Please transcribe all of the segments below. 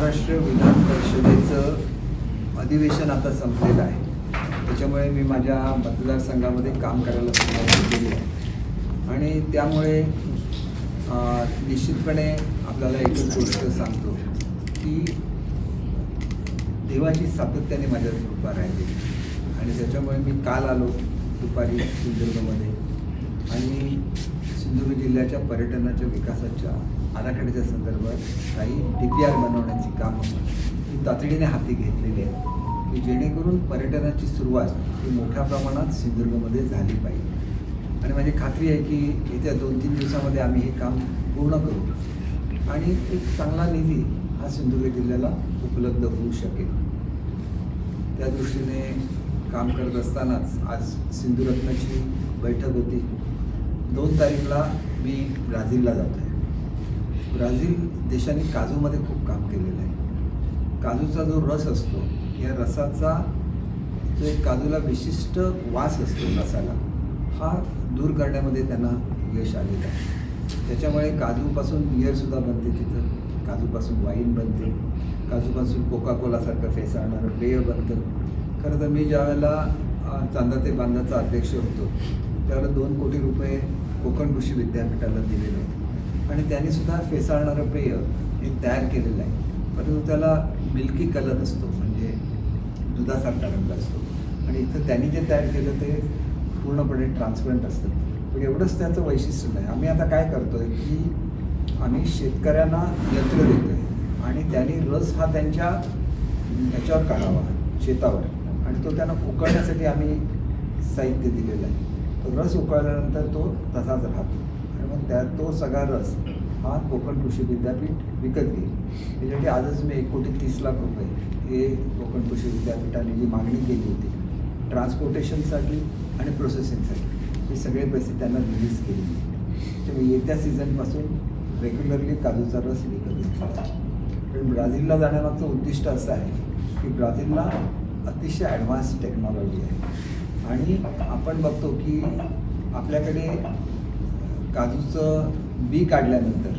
महाराष्ट्र विधान परिषदेचं अधिवेशन आता संपलेलं आहे. त्याच्यामुळे मी माझ्या मतदारसंघामध्ये काम करायला सुरुवात केली आहे. आणि त्यामुळे निश्चितपणे आपल्याला एकच गोष्ट सांगतो की देवाची सातत्याने माझ्या कृपा राहिली. आणि त्याच्यामुळे मी काल आलो दुपारी सिंधुदुर्गमध्ये. आणि सिंधुदुर्ग जिल्ह्याच्या पर्यटनाच्या विकासाच्या आराखड्याच्या संदर्भात काही डी पी आर बनवण्याची कामं ही तातडीने हाती घेतलेली आहे की जेणेकरून पर्यटनाची सुरुवात ही मोठ्या प्रमाणात सिंधुदुर्गमध्ये झाली पाहिजे. आणि माझी खात्री आहे की येत्या दोन तीन दिवसामध्ये आम्ही हे काम पूर्ण करू. आणि एक चांगला निधी हा सिंधुदुर्ग जिल्ह्याला उपलब्ध होऊ शकेल. त्या दृष्टीने काम करत असतानाच आज सिंधुरत्नाची बैठक होती. दोन तारीखला मी ब्राझीलला जातो आहे ब्राझील देशाने काजूमध्ये खूप काम केलेलं आहे. काजूचा जो रस असतो या रसाचा जो एक काजूला विशिष्ट वास असतो रसाला हा दूर करण्यामध्ये त्यांना यश आलेलं आहे. त्याच्यामुळे काजूपासून बिअरसुद्धा बनते तिथं काजूपासून वाईन बनते काजूपासून कोका कोलासारखं फेसाळणारं पेय बनतं. खरं तर मी ज्यावेळेला चांदा ते बांधाचा अध्यक्ष होतो त्यावेळेला दोन कोटी रुपये कोकण कृषी विद्यापीठाला दिलेले आहेत. आणि त्यांनी सुद्धा फेसाळणारं पेय हे तयार केलेलं आहे. परंतु त्याला मिल्की कलर असतो म्हणजे दुधासारखा रंग असतो. आणि इथं त्यांनी जे तयार केलं ते पूर्णपणे ट्रान्सपरंट असतं. पण एवढंच त्याचं वैशिष्ट्य नाही. आम्ही आता काय करतो आहे की आम्ही शेतकऱ्यांना यंत्र आहे आणि त्यांनी रस हा त्यांच्या ह्याच्यावर काढावा शेतावर. आणि तो त्यांना उकळण्यासाठी आम्ही साहित्य दिलेलं आहे. तो रस उकळल्यानंतर तो तसाच राहतो. त्या तो सगळा रस हा कोकण कृषी विद्यापीठ विकत घेईल. त्याच्यासाठी आजच मी एक कोटी तीस लाख रुपये हे कोकण कृषी विद्यापीठाने जी मागणी केली होती ट्रान्सपोर्टेशनसाठी आणि प्रोसेसिंगसाठी हे सगळे पैसे त्यांना रिलीज केले. त्यामुळे येत्या सीझनपासून रेग्युलरली काजूचा रस विकत घेतला. पण ब्राझीलला जाण्यामागचं उद्दिष्ट असं आहे की ब्राझीलला अतिशय ॲडव्हान्स टेक्नॉलॉजी आहे. आणि आपण बघतो की आपल्याकडे काजूचं बी काढल्यानंतर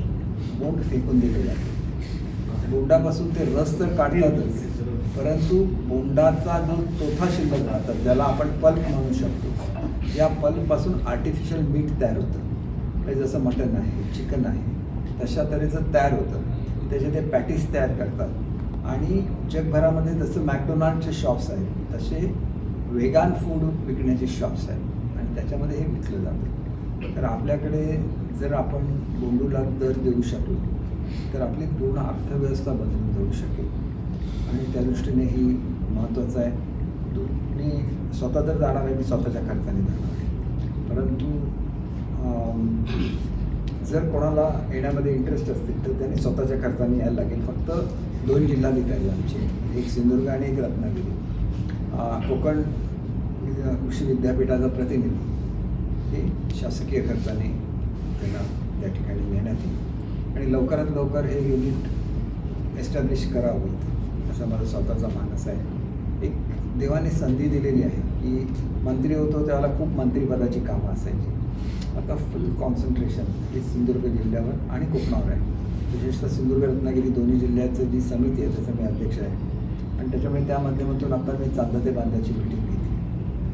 बोंड फेकून दिले जाते बोंडापासून ते रस तर काढतातच परंतु बोंडाचा जो चौथा शिल्लक राहतात ज्याला आपण पल्प म्हणू शकतो या पल्पपासून आर्टिफिशियल मीठ तयार होतं. म्हणजे जसं मटण आहे चिकन आहे तशा तऱ्हेचं तयार होतं. त्याचे ते पॅटीस तयार करतात. आणि जगभरामध्ये जसं मॅकडोनाल्डचे शॉप्स आहेत तसे वेगान फूड विकण्याचे शॉप्स आहेत. आणि त्याच्यामध्ये हे विकलं जातं. तर आपल्याकडे जर आपण बोंडूला दर देऊ शकलो तर आपली पूर्ण अर्थव्यवस्था बदलून जाऊ शकेल. आणि त्या दृष्टीने ही महत्त्वाचं आहे. मी स्वतः तर जाणार आहे मी स्वतःच्या खर्चाने जाणार आहे. परंतु जर कोणाला येण्यामध्ये इंटरेस्ट असतील तर त्यांनी स्वतःच्या खर्चाने यायला लागेल. फक्त दोन जिल्हाधिकारी आमचे. एक सिंधुदुर्ग आणि एक रत्नागिरी. कोकण कृषी विद्यापीठाचा प्रतिनिधी. हे शासकीय खर्चाने त्यांना त्या ठिकाणी नेण्यात येईल. आणि लवकरात लवकर हे युनिट एस्टॅब्लिश करावं इथं असा माझा स्वतःचा मानस आहे. एक देवाने संधी दिलेली आहे की मंत्री होतो त्यावेळेला खूप मंत्रिपदाची कामं असायची. आता फुल कॉन्सन्ट्रेशन हे सिंधुदुर्ग जिल्ह्यावर आणि कोकणावर आहे. विशेषतः सिंधुदुर्ग रत्नागिरी दोन्ही जिल्ह्याचं जी समिती आहे त्याचा मी अध्यक्ष आहे. आणि त्याच्यामुळे त्या माध्यमातून आता मी चांदा ते बांधाची मिटिंग घेतली.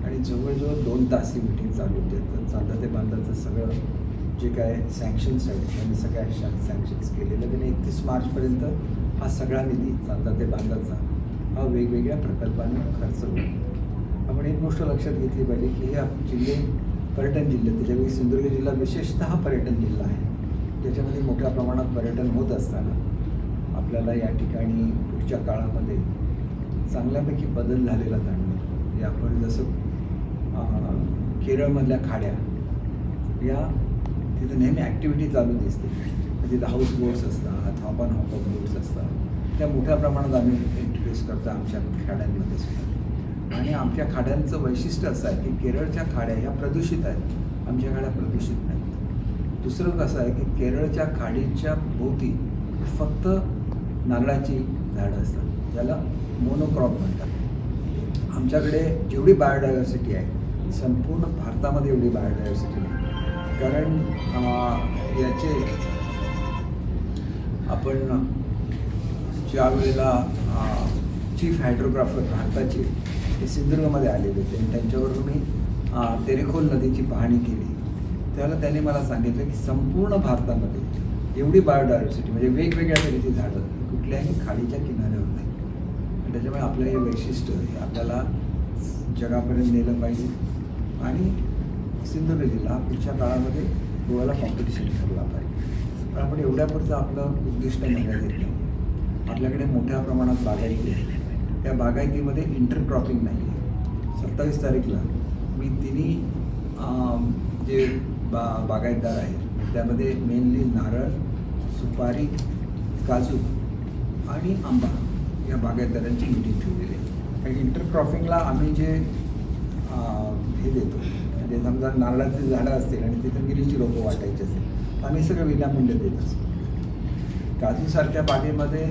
आणि जवळजवळ दोन तास ही मिटिंग चालू होती. तर चांदा ते बांधाचं सगळं जे काय सँक्शन्स आहेत त्यांनी सगळ्या सँक्शन्स केलेलं. त्यांनी एकतीस मार्चपर्यंत हा सगळा निधी चांदा ते बांधाचा हा वेगवेगळ्या प्रकल्पांना खर्च होतो आपण एक गोष्ट लक्षात घेतली पाहिजे की हे जिल्हे पर्यटन जिल्हे त्याच्यापैकी सिंधुदुर्ग जिल्हा विशेषतः पर्यटन जिल्हा आहे. ज्याच्यामध्ये मोठ्या प्रमाणात पर्यटन होत असताना आपल्याला या ठिकाणी पुढच्या काळामध्ये चांगल्यापैकी बदल झालेला जाणवेल. हे आपण जसं केरळमधल्या खाड्या. या तिथं नेहमी ॲक्टिव्हिटी चालू दिसते. तिथं हाऊस बोट्स असतात हॉपन हॉपन बोट्स असतात. त्या मोठ्या प्रमाणात आम्ही इंट्रोड्यूस करतो आमच्या खाड्यांमध्ये सुद्धा. आणि आमच्या खाड्यांचं वैशिष्ट्य असं आहे की केरळच्या खाड्या ह्या प्रदूषित आहेत. आमच्या खाड्या प्रदूषित नाहीत. दुसरं कसं आहे की केरळच्या खाडीच्या भोवती फक्त नारळाची झाडं असतात. ज्याला मोनोक्रॉप म्हणतात. आमच्याकडे जेवढी बायोडायव्हर्सिटी आहे संपूर्ण भारतामध्ये एवढी बायोडायव्हर्सिटी नाही. कारण याचे आपण ज्या वेळेला चीफ हायड्रोग्राफर भारताचे ते सिंधुदुर्गमध्ये आलेले होते आणि त्यांच्यावर मी तेरेखोल नदीची पाहणी केली. त्यावेळेला त्यांनी मला सांगितलं की संपूर्ण भारतामध्ये एवढी बायोडायव्हर्सिटी म्हणजे वेगवेगळ्या तऱ्हेची झाडं कुठल्याही खाडीच्या किनाऱ्यावर नाही. त्याच्यामुळे आपलं हे वैशिष्ट्य हे आपल्याला जगापर्यंत नेलं पाहिजे. आणि सिंधुदुर्ग जिल्हा पुढच्या काळामध्ये गोव्याला कॉम्पिटिशन ठरला पाहिजे पण आपण एवढ्यापुरतं आपलं उद्दिष्ट मर्यादित नाही आपल्याकडे मोठ्या प्रमाणात बागायती आहे त्या बागायतीमध्ये इंटरक्रॉपिंग नाही आहे. सत्तावीस तारीखला मी तिन्ही जे बा बागायतदार आहेत त्यामध्ये मेनली नारळ सुपारी काजू आणि आंबा या बागायतदारांची मिटिंग ठेवलेली आहे. कारण इंटरक्रॉपिंगला आम्ही जे अं, देतो. म्हणजे समजा नारळाची झाडं असतील आणि तिथं गिरीची रोपं वाटायची असेल तर आम्ही सगळं विनामूल्य देत असतो. काजूसारख्या बागेमध्ये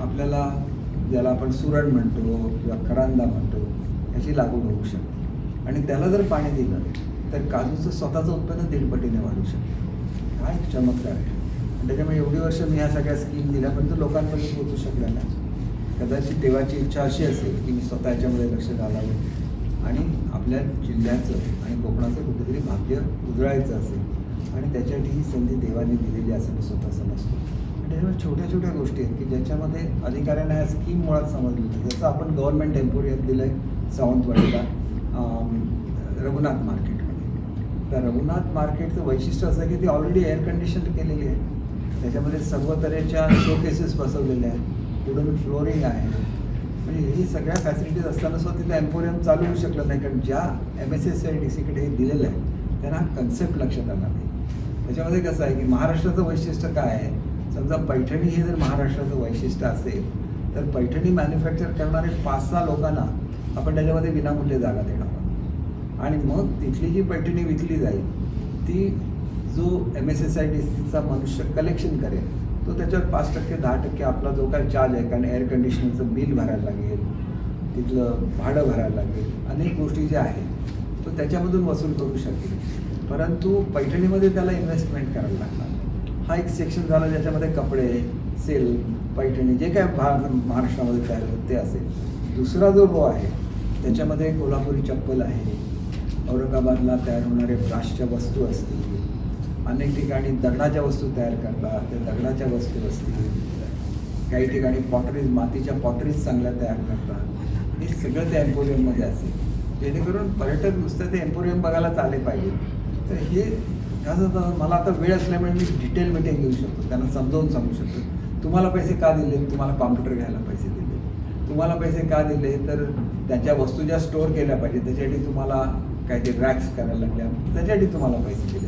आपल्याला ज्याला आपण सुरण म्हणतो किंवा करांदा म्हणतो ह्याची लागवड होऊ शकते. आणि त्याला जर पाणी दिलं तर काजूचं स्वतःचं उत्पन्न दीडपटीने वाढू शकतं. काय चमत्कार आहे. त्याच्यामुळे एवढी वर्ष मी ह्या सगळ्या स्कीम दिल्या पण तो लोकांपर्यंत पोहोचू शकल्या नाही. कदाचित देवाची इच्छा अशी असेल की मी स्वतः याच्यामध्ये लक्ष घालावं. आणि आपल्या जिल्ह्याचं आणि कोकणाचं कुठेतरी भाग्य उजळायचं असेल. आणि त्याच्यासाठी ही संधी देवाने दिलेली असं मी स्वतः समजतो. आणि त्याच्यामुळे छोट्या छोट्या गोष्टी आहेत की ज्याच्यामध्ये अधिकाऱ्यांना ह्या स्कीम मुळात समजली होती. जसं आपण गव्हर्नमेंट एम्पोरियम दिलं आहे सावंतवाडीला रघुनाथ मार्केटमध्ये. तर रघुनाथ मार्केटचं वैशिष्ट्य असं आहे की ती ऑलरेडी एअर कंडिशन केलेली आहे. त्याच्यामध्ये सर्व तऱ्हेच्या शोकेसेस बसवलेल्या आहेत. वुडन फ्लोरिंग आहे. म्हणजे ही सगळ्या फॅसिलिटीज असताना सुद्धा तिथं एम्पोरियम चालू होऊ शकलं नाही कारण ज्या M S S I D सीकडे हे दिलेलं आहे त्यांना कन्सेप्ट लक्षात आला नाही. त्याच्यामध्ये कसं आहे की महाराष्ट्राचं वैशिष्ट्य काय आहे? समजा पैठणी हे जर महाराष्ट्राचं वैशिष्ट्य असेल तर पैठणी मॅन्युफॅक्चर करणारे पाच सहा लोकांना आपण त्याच्यामध्ये विनामूल्य जागा देणार आहोत. आणि मग तिथली जी पैठणी विकली जाईल ती जो M S S I D सीचा मनुष्य कलेक्शन करेल तो त्याच्यावर पाच टक्के दहा टक्के आपला जो काय चार्ज आहे कारण एअर कंडिशनरचं बिल भरायला लागेल तिथलं भाडं भरायला लागेल अनेक गोष्टी ज्या आहेत तो त्याच्यामधून वसूल करू शकेल. परंतु पैठणीमध्ये त्याला इन्व्हेस्टमेंट करायला लागणार. हा एक सेक्शन झाला ज्याच्यामध्ये कपडे सेल पैठणी जे काय भा महाराष्ट्रामध्ये तयार होत ते असेल. दुसरा जो रो आहे त्याच्यामध्ये कोल्हापुरी चप्पल आहे. औरंगाबादला तयार होणारे ब्राशच्या वस्तू असतील. अनेक ठिकाणी दगडाच्या वस्तू तयार करतात त्या दगडाच्या वस्तू असतील काही ठिकाणी पॉटरीज मातीच्या पॉटरीज चांगल्या तयार करतात. हे सगळं त्या एम्पोरियममध्ये असेल. जेणेकरून पर्यटक नुसतं ते एम्पोरियम बघायलाच आले पाहिजे. तर हे कसं मला आता वेळ असल्यामुळे मी डिटेल मिटिंग घेऊ शकतो. त्यांना समजावून सांगू शकतो. तुम्हाला पैसे का दिले? तुम्हाला कॉम्प्युटर घ्यायला पैसे दिले. तुम्हाला पैसे का दिले? तर त्याच्या वस्तू ज्या स्टोअर केल्या पाहिजे त्याच्यासाठी तुम्हाला काहीतरी रॅक्स करायला लागल्या. त्याच्यासाठी तुम्हाला पैसे दिले.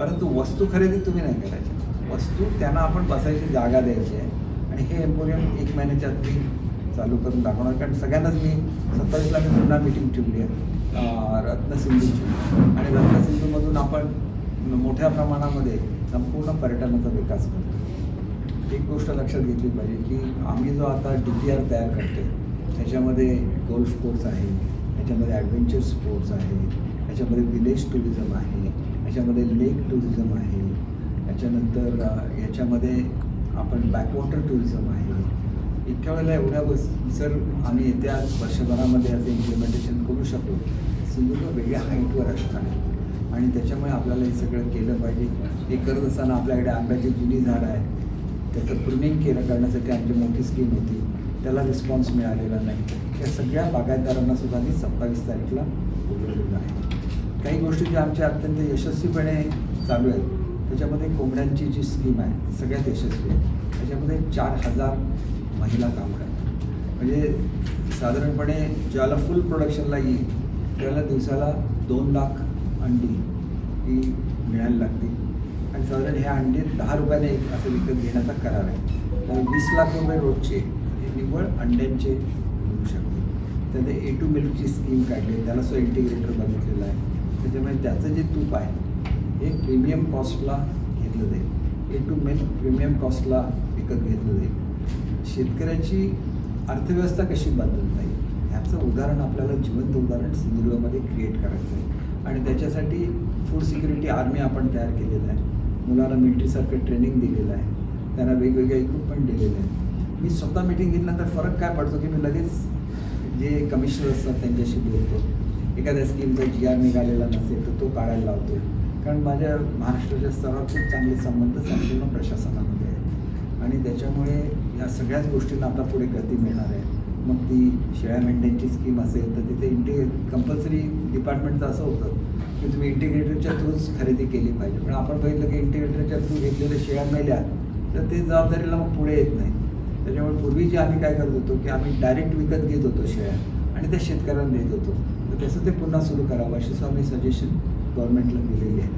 परंतु वस्तू खरेदी तुम्ही नाही करायची वस्तू त्यांना आपण बसायची जागा द्यायची आहे. आणि हे एम्पोरियम एक महिन्याच्या आत मी चालू करून दाखवणार. कारण सगळ्यांनाच मी सत्तावीसला मी पुन्हा मिटिंग ठेवली आहे. रत्नसिंधूची. आणि रत्नसिंधूमधून आपण मोठ्या प्रमाणामध्ये संपूर्ण पर्यटनाचा विकास करतो. एक गोष्ट लक्षात घेतली पाहिजे की आम्ही जो आता डी पी आर तयार करतो त्याच्यामध्ये गोल्फ कोर्स आहे त्याच्यामध्ये ॲडव्हेंचर स्पोर्ट्स आहे त्याच्यामध्ये विलेज टुरिझम आहे याच्यामध्ये लेक टुरिझम आहे. याच्यानंतर याच्यामध्ये आपण बॅकवॉटर टुरिझम आहे. इतक्या वेळेला एवढ्या बस जर आम्ही येत्या वर्षभरामध्ये असं इम्प्लिमेंटेशन करू शकलो. सिंधुदुर्ग वेगळ्या हाईटवर असतात आणि त्याच्यामुळे आपल्याला हे सगळं केलं पाहिजे. हे करत असताना आपल्याकडे आंब्याची जुनी झाडं आहे त्याचं प्रुनिंग केलं करण्यासाठी आमची मोठी स्कीम होती. त्याला रिस्पॉन्स मिळालेला नाही. या सगळ्या बागायतदारांना सुद्धा मी सत्तावीस तारीखला बोलवलेलं आहे. काही गोष्टी ज्या आमच्या अत्यंत यशस्वीपणे चालू आहेत त्याच्यामध्ये कोंबड्यांची जी स्कीम आहे ती सगळ्यात यशस्वी आहे. त्याच्यामध्ये चार हजार महिला काम करतात. म्हणजे साधारणपणे ज्याला फुल प्रोडक्शनला येईल त्याला दिवसाला दोन लाख अंडी ही मिळायला लागतील आणि साधारण ह्या अंडी दहा रुपयाने एक असं विकत घेण्याचा करार आहे. तर वीस लाख रुपये रोजचे हे निव्वळ अंड्यांचे मिळू शकते. त्यामध्ये ए टू मिल्कची स्कीम काढली त्याला सुद्धा इंटिग्रेटर बघितलेला आहे. त्याच्यामुळे त्याचं जे तूप आहे हे प्रीमियम कॉस्टला घेतलं जाईल. ए टू मेन प्रीमियम कॉस्टला विकत घेतलं जाईल. शेतकऱ्याची अर्थव्यवस्था कशी बदलता येईल? ह्याचं उदाहरण आपल्याला जिवंत उदाहरण सिंधुदुर्गमध्ये क्रिएट करायचं आहे. आणि त्याच्यासाठी फूड सिक्युरिटी आर्मी आपण तयार केलेलं आहे. मुलाला मिलिटरीसारखं ट्रेनिंग दिलेलं आहे. त्यांना वेगवेगळे इक्विपमेंट दिलेले आहेत मी स्वतः मिटिंग घेतल्यानंतर फरक काय पडतो की मी लगेच जे कमिशनर असतात त्यांच्याशी बोलतो. एखाद्या स्कीमचा जी आर निघालेला नसेल तर तो काढायला लावतो कारण माझ्या महाराष्ट्राच्या स्तरावर खूप चांगले संबंध संपूर्ण प्रशासनामध्ये आहेत. आणि त्याच्यामुळे या सगळ्याच गोष्टींना आता पुढे गती मिळणार आहे. मग ती शेळ्या मेंढ्यांची स्कीम असेल तर तिथे इंटे कंपल्सरी डिपार्टमेंटचं असं होतं की तुम्ही इंटिग्रेटरच्या थ्रूच खरेदी केली पाहिजे. पण आपण बघितलं की इंटिग्रेटरच्या थ्रू घेतलेल्या शेळ्या मेल्या तर ते जबाबदारीला मग पुढे येत नाही त्याच्यामुळे पूर्वी जे आम्ही काय करत होतो की आम्ही डायरेक्ट विकत घेत होतो शेळ्या आणि त्या शेतकऱ्यांना देत होतो. तर त्याचं ते पुन्हा सुरू करावं अशी सुद्धा आम्ही सजेशन गव्हर्नमेंटला दिलेली आहे.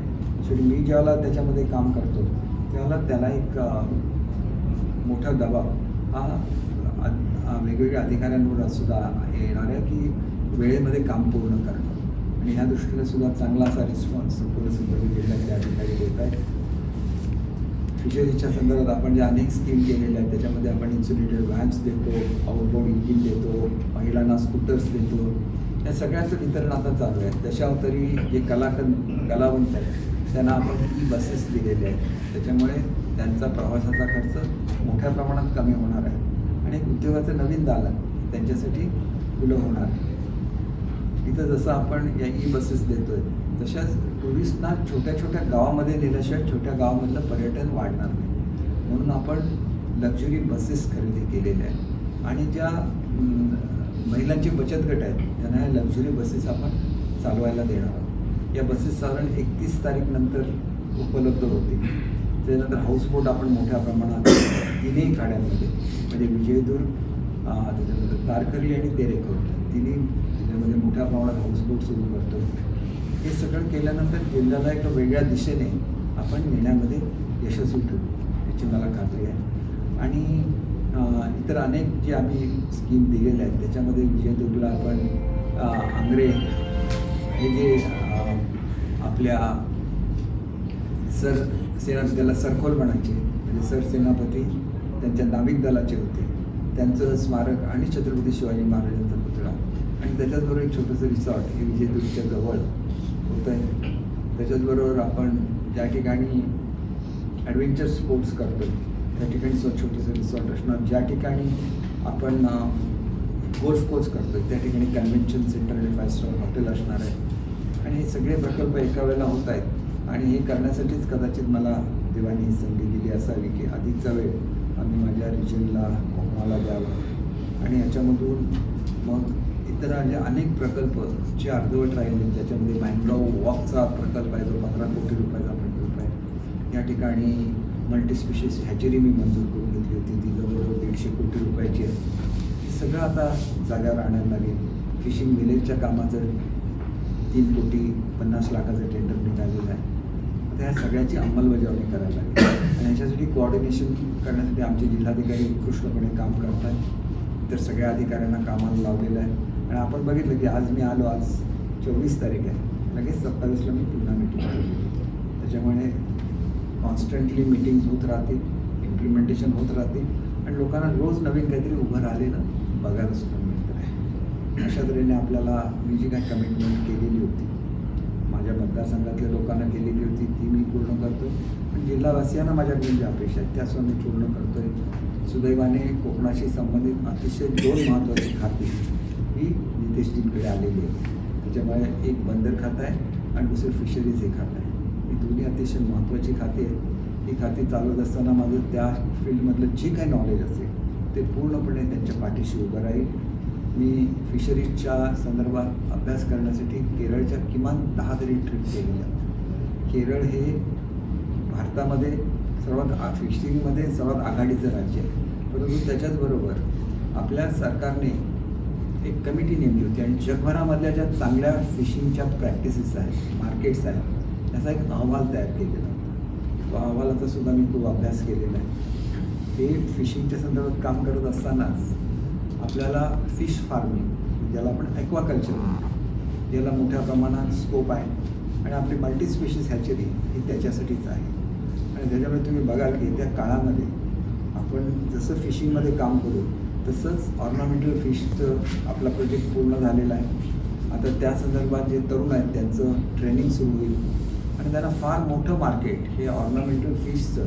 शेवटी मी ज्यावेळेला त्याच्यामध्ये काम करतो त्यावेळेला त्याला एक मोठा दबाव हा वेगवेगळ्या अधिकाऱ्यांवर सुद्धा येणार आहे की वेळेमध्ये काम पूर्ण करणं. आणि ह्या दृष्टीने सुद्धा चांगला असा रिस्पॉन्स संपूर्ण सिंधुदुर्ग जिल्ह्यातले अधिकारी देत आहेत. फिशरीजच्या संदर्भात आपण ज्या अनेक स्कीम केलेल्या आहेत त्याच्यामध्ये आपण इन्सुलेटेड व्हॅन्स देतो आउटबोर्ड इंजिन देतो महिलांना स्कूटर्स देतो या सगळ्याचं वितरण आता चालू आहे. दशावतरी जे कलाकंद कलावंत आहेत त्यांना आपण ई बसेस दिलेले आहेत. त्याच्यामुळे त्यांचा प्रवासाचा खर्च मोठ्या प्रमाणात कमी होणार आहे. आणि उद्योगाचं नवीन दालन त्यांच्यासाठी खुलं होणार आहे. इथं जसं आपण या ई बसेस देतोय तशाच टुरिस्टना छोट्या छोट्या गावामध्ये नेल्याशिवाय छोट्या गावामधलं पर्यटन वाढणार नाही. म्हणून आपण लक्झरी बसेस खरेदी केलेल्या आहेत. आणि ज्या महिलांचे बचत गट आहेत. त्यांना या लक्झरी बसेस आपण चालवायला देणार आहोत. या बसेस साधारण एकतीस तारीख नंतर उपलब्ध होतील. त्यानंतर हाऊसबोट आपण मोठ्या प्रमाणात तिन्ही खाड्यांमध्ये म्हणजे विजयदुर्ग त्याच्यानंतर तारकर्ली आणि तेरेखोल तिन्ही त्याच्यामध्ये मोठ्या प्रमाणात हाऊसबोट सुरू करतो. हे सगळं केल्यानंतर जिल्ह्याला एका वेगळ्या दिशेने आपण नेण्यामध्ये यशस्वी ठरू याची मला खात्री आहे. आणि इतर अनेक जे आम्ही स्कीम दिलेल्या आहेत त्याच्यामध्ये विजय विजयदुर्गला आपण आंग्रे हे जे आपल्या सर सेना त्याला सरखोल म्हणायचे म्हणजे सर सेनापती त्यांच्या नाविक दलाचे होते. त्यांचं स्मारक आणि छत्रपती शिवाजी महाराजांचा पुतळा. आणि त्याच्याचबरोबर एक छोटंसं रिसॉर्ट हे विजयदुर्गच्या जवळ होतं आहे त्याच्याचबरोबर आपण ज्या ठिकाणी ॲडव्हेंचर स्पोर्ट्स करतो त्या ठिकाणी छोटेसे रिसॉर्ट असणार. ज्या ठिकाणी आपण गोल्फ कोर्स करतो त्या ठिकाणी कन्व्हेन्शन सेंटर आणि फाय स्टार हॉटेल असणार आहे. आणि हे सगळे प्रकल्प एका वेळेला होत आहेत. आणि हे करण्यासाठीच कदाचित मला देवानी ही संधी दिली असावी की अधिकचा वेळ आम्ही माझ्या रिजनला कोकणाला द्यावा. आणि याच्यामधून मग इतर जे अनेक प्रकल्प जे अर्धवट राहिले ज्याच्यामध्ये मॅनगाव वॉकचा प्रकल्प आहे जो पंधरा कोटी रुपयाचा प्रकल्प आहे. या ठिकाणी मल्टीस्पेशियस हॅचरी मी मंजूर करून घेतली होती. ती जवळजवळ दीडशे कोटी रुपयाची आहे. सगळं आता जागा आणायला लागेल. फिशिंग विलेजच्या कामाचं तीन कोटी पन्नास लाखाचं टेंडर निघालेलं आहे. आता ह्या सगळ्याची अंमलबजावणी करायला लागेल. आणि ह्याच्यासाठी कोऑर्डिनेशन करण्यासाठी आमचे जिल्हाधिकारी उत्कृष्टपणे काम करत आहेत. तर सगळ्या अधिकाऱ्यांना कामाला लावलेलं आहे. आणि आपण बघितलं की आज मी आलो आज चोवीस तारीख आहे. लगेच सत्तावीसला मी पुन्हा मिटिंग त्याच्यामुळे कॉन्स्टंटली मिटिंग्स होत राहतील इम्प्लिमेंटेशन होत राहतील. आणि लोकांना रोज नवीन काहीतरी उभं राहिलेलं बघायला सुद्धा मिळतं. आहे अशा तऱ्हेने आपल्याला मी जी काही कमिटमेंट केलेली होती माझ्या मतदारसंघातल्या लोकांना केलेली होती ती मी पूर्ण करतो पण जिल्हावासियांना माझ्याकडून ज्या अपेक्षा आहेत त्या सुद्धा मी पूर्ण करतो आहे सुदैवाने कोकणाशी संबंधित अतिशय दोन महत्त्वाची खाती ही नितेशजींकडे आलेली आहे त्याच्यामुळे एक बंदर खातं आहे आणि दुसरं फिशरीज हे खातं आहे. ही अतिशय महत्त्वाची खाती आहेत ही खाती चालवत असताना माझं त्या फील्डमधलं जे काही नॉलेज असेल ते पूर्णपणे त्यांच्या पाठीशी उभं राहील. मी फिशरीजच्या संदर्भात अभ्यास करण्यासाठी केरळच्या किमान दहा तरी ट्रिप केलेल्या केरळ हे भारतामध्ये सर्वात आ फिशिंगमध्ये सर्वात आघाडीचं राज्य आहे. परंतु त्याच्याचबरोबर आपल्या सरकारने एक कमिटी नेमली होती आणि जगभरामधल्या ज्या चांगल्या फिशिंगच्या प्रॅक्टिसेस आहेत मार्केट्स आहेत त्याचा एक अहवाल तयार केलेला. तो अहवालाचा सुद्धा मी खूप अभ्यास केलेला आहे. ते फिशिंगच्या संदर्भात काम करत असतानाच आपल्याला फिश फार्मिंग ज्याला आपण ॲक्वाकल्चर म्हणतो याला मोठ्या प्रमाणात स्कोप आहे आणि आपली मल्टी स्पेशीस हॅचरी ही त्याच्यासाठीच आहे. आणि त्याच्यामुळे तुम्ही बघाल की त्या काळामध्ये आपण जसं फिशिंगमध्ये काम करू तसंच ऑर्नामेंटल फिशचं आपला प्रोजेक्ट पूर्ण झालेला आहे. आता त्या संदर्भात जे तरुण आहेत त्यांचं ट्रेनिंग सुरू होईल. आणि त्यांना फार मोठं मार्केट हे ऑर्नामेंटल फिशचं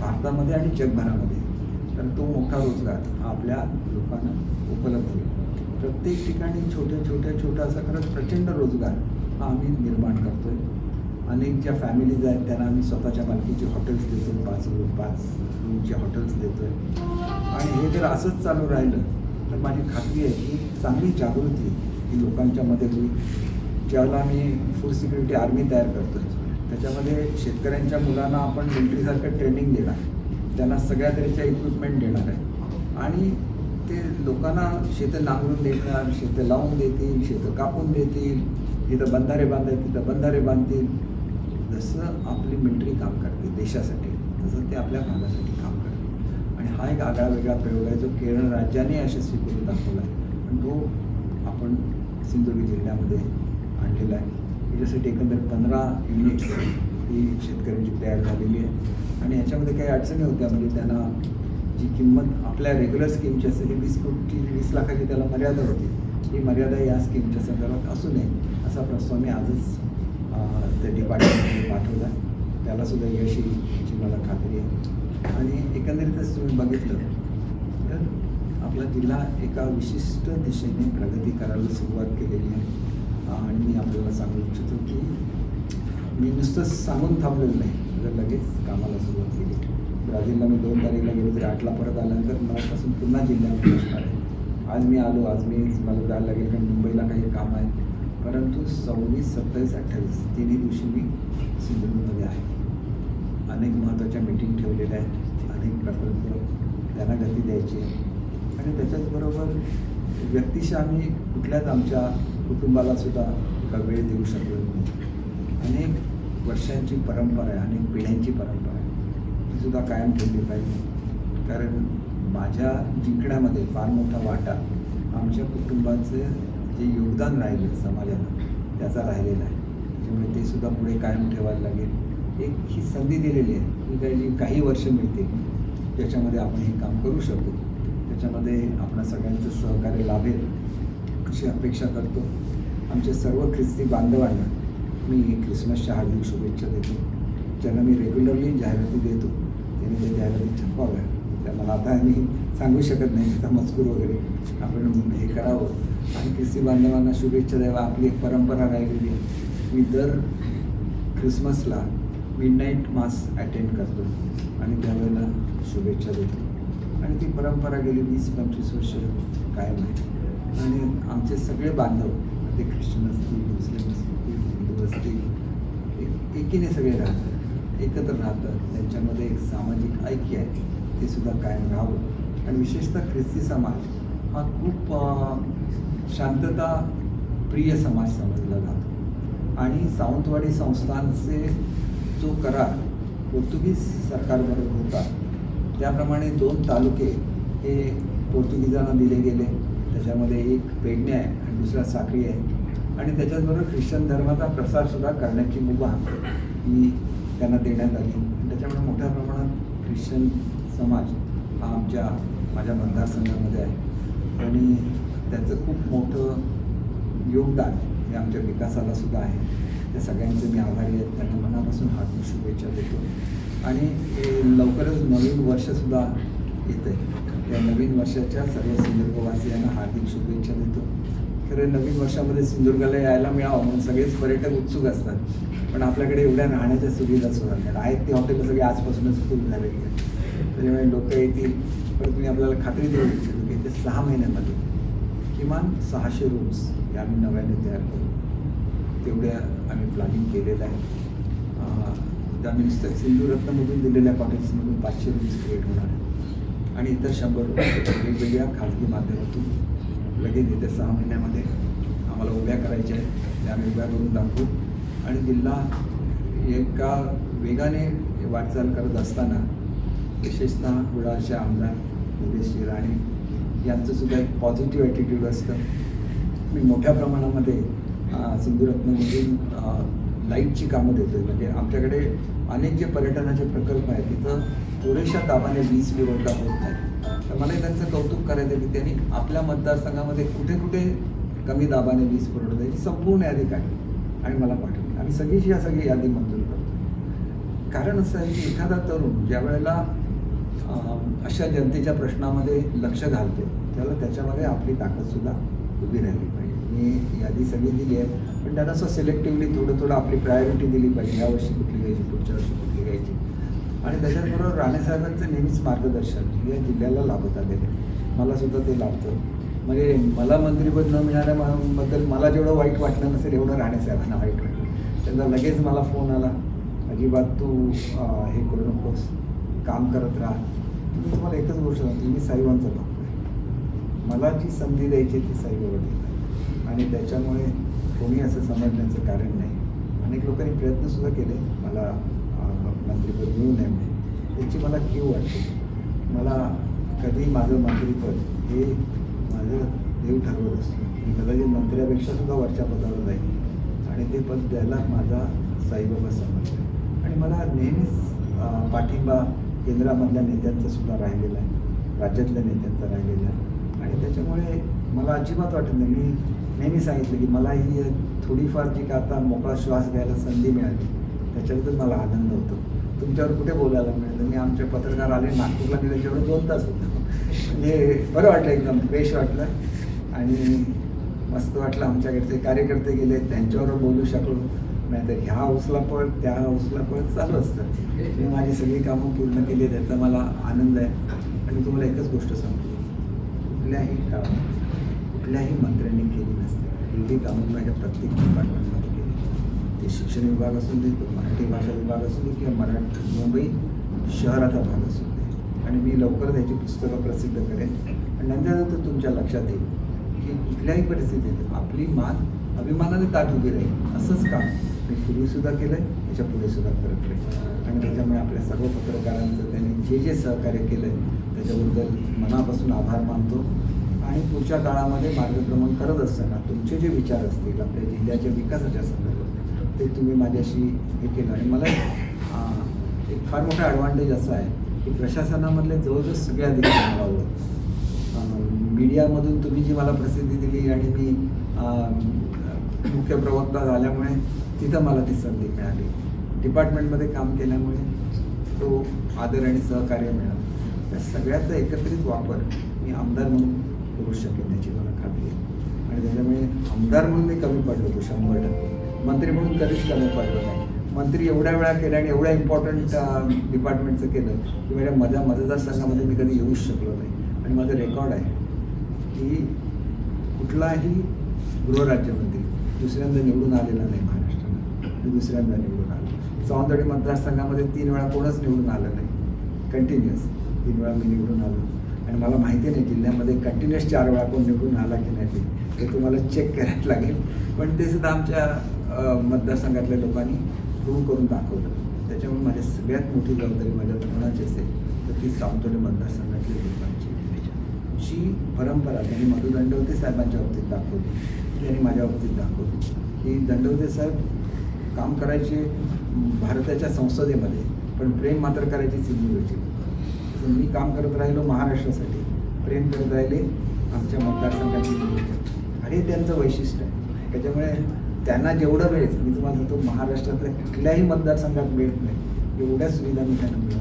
भारतामध्ये आणि जगभरामध्ये. तर तो मोठा रोजगार हा आपल्या लोकांना उपलब्ध होईल. प्रत्येक ठिकाणी छोट्या छोट्या छोट्या असा खरंच प्रचंड रोजगार हा आम्ही निर्माण करतो आहे अनेक ज्या फॅमिलीज आहेत त्यांना आम्ही स्वतःच्या मालकीचे हॉटेल्स देतो आहे पाच रूम पाच रूमचे हॉटेल्स देतो आहे आणि हे जर असंच चालू राहिलं तर माझी खात्री आहे की चांगली जागृती ही लोकांच्या मध्ये होईल. ज्यावेळेला आम्ही फूड सिक्युरिटी आर्मी तयार करतो आहे त्याच्यामध्ये शेतकऱ्यांच्या मुलांना आपण मिलिटरीसारखं ट्रेनिंग देणार. त्यांना सगळ्या तऱ्हेच्या इक्विपमेंट देणार आहे. आणि ते लोकांना शेतं नांगरून देणार शेतं लावून देतील शेतं कापून देतील जिथं बंधारे बांधायचे तिथं बंधारे बांधतील. जसं आपली मिलिटरी काम करते देशासाठी तसं ते आपल्या भागासाठी काम करते. आणि हा एक आगळा वेगळा प्रयोग आहे जो केरळ राज्याने यशस्वी करून दाखवला आहे. पण तो आपण सिंधुदुर्ग जिल्ह्यामध्ये आणलेला आहे. याच्यासाठी एकंदर पंधरा युनिट्स ही शेतकऱ्यांची तयार झालेली आहे. आणि याच्यामध्ये काही अडचणी होत्या म्हणजे त्यांना जी किंमत आपल्या रेग्युलर स्कीमची असते ती वीस कोटी वीस लाखाची त्याला मर्यादा होती. ही मर्यादा या स्कीमच्या संदर्भात असू नये असा प्रस्ताव मी आजच त्या डिपार्टमेंटमध्ये पाठवला. त्यालासुद्धा यश येईल याची मला खात्री आहे. आणि एकंदरीतच तुम्ही बघितलं तर आपला जिल्हा एका विशिष्ट दिशेने प्रगती करायला सुरुवात केलेली आहे. आणि मी आपल्याला सांगू इच्छितो की मी नुसतं सांगून थांबलेलं नाही. तर लगेच कामाला सुरुवात केली. ब्राझीलला मी दोन तारीखला गेलो तरी आठला परत आल्यानंतर मलापासून पुन्हा जिल्ह्यामध्ये असणार आहे आज मी आलो आज मी मला जायला लागेल कारण मुंबईला काही काम आहे. परंतु सव्वीस सत्तावीस अठ्ठावीस तिन्ही दिवशी मी सिंधुदुर्गमध्ये आहे. अनेक महत्त्वाच्या मीटिंग ठेवलेल्या आहेत. अनेक प्रकल्प त्यांना गती द्यायची आहे. आणि त्याच्याचबरोबर व्यक्तिशः आम्ही कुठल्याच आमच्या कुटुंबाला सुद्धा एका वेळ देऊ शकलो नाही. अनेक वर्षांची परंपरा आहे अनेक पिढ्यांची परंपरा आहे. ती सुद्धा कायम ठेवली पाहिजे. कारण माझ्या जिंकण्यामध्ये फार मोठा वाटा आमच्या कुटुंबाचं जे योगदान राहिलं समाजाला त्याचा राहिलेला आहे. त्यामुळे ते सुद्धा पुढे कायम ठेवायला लागेल. एक ही संधी दिलेली आहे की काही जी काही वर्ष मिळते त्याच्यामध्ये आपण हे काम करू शकतो त्याच्यामध्ये आपणा सगळ्यांचं सहकार्य लाभेल अशी अपेक्षा करतो. आमच्या सर्व ख्रिस्ती बांधवांना मी ख्रिसमसच्या हार्दिक शुभेच्छा देतो. ज्यांना मी रेग्युलरली जाहिराती देतो त्यांनी त्या जाहिराती छापाव्या त्या मला आता मी सांगू शकत नाही त्याचा मजकूर वगैरे आपण हे करावं. आणि ख्रिस्ती बांधवांना शुभेच्छा द्यावा आपली एक परंपरा राहिलेली आहे. मी दर ख्रिसमसला मिडनाईट मास अटेंड करतो आणि त्यावेळेला शुभेच्छा देतो. आणि ती परंपरा गेली वीस पंचवीस वर्ष कायम आहे. आणि आमचे सगळे बांधव ते ख्रिश्चन असतील मुस्लिम असतील हिंदू असतील एक एकीने सगळे राहतात एकत्र राहतात. त्यांच्यामध्ये एक सामाजिक ऐक्य आहे ते सुद्धा कायम राहावं. आणि विशेषतः ख्रिस्ती समाज हा खूप शांतता प्रिय समाज समजला जातो. आणि सावंतवाडी संस्थानचे जो करार पोर्तुगीज सरकारबरोबर होता त्याप्रमाणे दोन तालुके हे पोर्तुगीजांना दिले गेले. त्याच्यामध्ये एक पेडणे आहे आणि दुसरा साखळी आहे. आणि त्याच्याचबरोबर ख्रिश्चन धर्माचा प्रसारसुद्धा करण्याची मुभा ही त्यांना देण्यात आली. आणि त्याच्यामुळे मोठ्या प्रमाणात ख्रिश्चन समाज हा आमच्या माझ्या मतदारसंघामध्ये आहे. आणि त्याचं खूप मोठं योगदान हे आमच्या विकासाला सुद्धा आहे. त्या सगळ्यांचे मी आभारी आहेत त्यांना मनापासून हार्दिक शुभेच्छा देतो. आणि लवकरच नवीन वर्षसुद्धा येतं आहे त्या नवीन वर्षाच्या सर्व सिंधुदुर्गवासियांना हार्दिक शुभेच्छा देतो. खरं नवीन वर्षामध्ये सिंधुदुर्गाला यायला मिळावं म्हणून सगळेच पर्यटक उत्सुक असतात. पण आपल्याकडे एवढ्या राहण्याच्या सुविधा सुद्धा नाही आहेत ती हॉटेल सगळी आजपासूनच फुल झालेली आहेत. त्याच्यामुळे लोक येतील. पण तुम्ही आपल्याला खात्री देऊ इच्छितो की ते सहा महिन्यामध्ये किमान सहाशे रूम्स हे आम्ही नव्याने तयार करू. तेवढ्या आम्ही प्लॅनिंग केलेलं आहे त्या आम्ही नुसतं सिंधू रत्नमधून दिलेल्या कॉटेजमधून पाचशे रूम्स क्रिएट होणार आहे. आणि इतर शंभर वेगवेगळ्या खाजगी माध्यमातून लगेच येत्या सहा महिन्यामध्ये आम्हाला उभ्या करायच्या आहेत. त्या आम्ही उभ्या करून दाखवू. आणि जिल्हा एका वेगाने वाटचाल करत असताना विशेषतः कुडाळचे आमदार निलेश राणे यांचं सुद्धा एक पॉझिटिव्ह ॲटिट्यूड असतं. मी मोठ्या प्रमाणामध्ये सिंधुरत्नमधून लाईटची कामं देतो आहे म्हणजे आमच्याकडे अनेक जे पर्यटनाचे प्रकल्प आहेत तिथं पुरेशा दाबाने वीज पुरवठा होत नाही. तर मला त्यांचं कौतुक करायचं आहे की त्यांनी आपल्या मतदारसंघामध्ये कुठे कुठे कमी दाबाने वीज पुरवठा याची संपूर्ण यादी काढली आणि मला पाठवली. आम्ही सगळीची या सगळी यादी मंजूर करतो. कारण असं आहे की एखादा तरुण ज्या वेळेला अशा जनतेच्या प्रश्नामध्ये लक्ष घालतो त्याला त्याच्यामध्ये आपली ताकदसुद्धा उभी राहिली पाहिजे. मी यादी सगळी दिली आहे. पण त्यांना असं सिलेक्टिव्हली थोडं थोडं आपली प्रायोरिटी दिली पाहिजे. या वर्षी कुठली घ्यायची पुढच्या वर्षी कुठली घ्यायची? आणि त्याच्याचबरोबर राणेसाहेबांचं नेहमीच मार्गदर्शन या जिल्ह्याला लाभत आलेलं आहे मला सुद्धा ते लाभतं. म्हणजे मला मंत्रीपद न मिळाल्याबद्दल मला जेवढं वाईट वाटलं नसेल एवढं राणेसाहेबांना वाईट वाटलं. त्यांचा लगेच मला फोन आला. अजिबात तू हे करू नकोस. काम करत राहा. मी तुम्हाला एकच गोष्ट सांगतो. मी साहेबांचा भक्त आहे. मला जी संधी द्यायची ती साईबाबा आणि त्याच्यामुळे कोणी असं समजण्याचं कारण नाही. अनेक लोकांनी प्रयत्नसुद्धा केले. मला मंत्रीपद मंत्रिपद मिळू नये म्हणून. त्याची मला कीव वाटते. मला कधी माझं मंत्रिपद हे माझं देव ठरवत असतो. मी कदाचित मंत्र्यापेक्षा सुद्धा वरच्या पदावर जाईल आणि ते पद द्यायला माझा साईबाबा समजतो आणि मला नेहमीच पाठिंबा केंद्रामधल्या नेत्यांचा सुद्धा राहिलेला आहे. राज्यातल्या नेत्यांचा राहिलेला आहे. आणि त्याच्यामुळे मला अजिबात वाटत नाही. मी नेहमी सांगितलं की मला ही थोडीफार जी का आता मोकळा श्वास घ्यायला संधी मिळाली त्याच्याबद्दल मला आनंद होतो. तुमच्यावर कुठे बोलायला मिळतं मी आमचे पत्रकार आले नागपूरला गेले तेवढं दोन तास होतं. म्हणजे बरं वाटलं एकदम फ्रेश वाटलं. आणि मस्त वाटलं आमच्याकडचे कार्यकर्ते गेले त्यांच्यावर बोलू शकलो. नाहीतर ह्या हाऊसला पळ त्या हाऊसला पळ चालू असतं. मी माझी सगळी कामं पूर्ण केली त्याचा मला आनंद आहे. आणि तुम्हाला एकच गोष्ट सांगतो. कुठल्याही कामात कुठल्याही मंत्र्यांनी केली नसते. ही कामं माझ्या प्रत्येक डिपार्टमेंटमध्ये केली. ते शिक्षण विभाग असू दे तो मराठी भाषा विभाग असू दे किंवा मराठी मुंबई शहराचा भाग असू दे. आणि मी लवकरच याची पुस्तकं प्रसिद्ध करेन. आणि नंतर तुमच्या लक्षात येईल की कुठल्याही परिस्थितीत आपली मान अभिमानाने ताट उभी राहील. असंच काम मी पूर्वीसुद्धा केलं आहे त्याच्या पुढेसुद्धा करत राहील. आणि त्याच्यामुळे आपल्या सर्व पत्रकारांचं त्यांनी जे जे सहकार्य केलं आहे त्याच्याबद्दल मनापासून आभार मानतो. आणि पुढच्या काळामध्ये मार्गक्रमण करत असताना तुमचे जे विचार असतील आपल्या जिल्ह्याच्या विकासाच्या संदर्भात ते तुम्ही माझ्याशी हे केलं. आणि मला एक फार मोठा ॲडव्हान्टेज असा आहे की प्रशासनामधले जवळजवळ सगळ्या अधिकारी मला ओळख मीडियामधून तुम्ही जी मला प्रसिद्धी दिली आणि मी मुख्य प्रवक्ता झाल्यामुळे तिथं मला ती संधी मिळाली. डिपार्टमेंटमध्ये काम केल्यामुळे तो आदर आणि सहकार्य मिळालं. त्या सगळ्याचा एकत्रित वापर मी आमदार म्हणून करू शकेन त्याची मला खात्री आहे. आणि त्याच्यामुळे आमदार म्हणून मी कमी पडलो होतो शंभर टक्के. मंत्री म्हणून कधीच कमी पडलो नाही. मंत्री एवढ्या वेळा केलं आणि एवढ्या इम्पॉर्टंट डिपार्टमेंटचं केलं की माझ्या माझ्या मतदारसंघामध्ये मी कधी येऊच शकलो नाही. आणि माझं रेकॉर्ड आहे की कुठलाही गृहराज्यमंत्री दुसऱ्यांदा निवडून आलेला नाही महाराष्ट्राला. दुसऱ्यांदा निवडून आलो. सावंतवाडी मतदारसंघामध्ये तीन वेळा कोणच निवडून आलं नाही. कंटिन्युअस तीन वेळा मी निवडून आलो. आणि मला माहिती नाही जिल्ह्यामध्ये कंटिन्युअस चार वेळा कोण निवडून आला की नाही ते. तुम्हाला चेक करायला लागेल. पण ते सुद्धा आमच्या मतदारसंघातल्या लोकांनी प्रूव्ह करून दाखवलं. त्याच्यामुळे माझी सगळ्यात मोठी जबाबदारी माझ्या कोणाची असेल तर ती सावंतवाडी मतदारसंघातल्या लोकांची. जी परंपरा त्यांनी मधु दंडवते साहेबांच्या बाबतीत दाखवली त्यांनी माझ्या बाबतीत दाखवली. की दंडवते साहेब काम करायचे भारताच्या संसदेमध्ये पण प्रेम मात्र करायची सिंधुदुर्गची मी काम करत राहिलो महाराष्ट्रासाठी. प्रेम करत राहिले आमच्या मतदारसंघाची आणि हे त्यांचं वैशिष्ट्य. आहे त्याच्यामुळे त्यांना जेवढं मिळेल मी तुम्हाला सांगतो महाराष्ट्रातल्या कुठल्याही मतदारसंघात मिळत नाही. एवढ्या सुविधा मी त्यांना मिळतो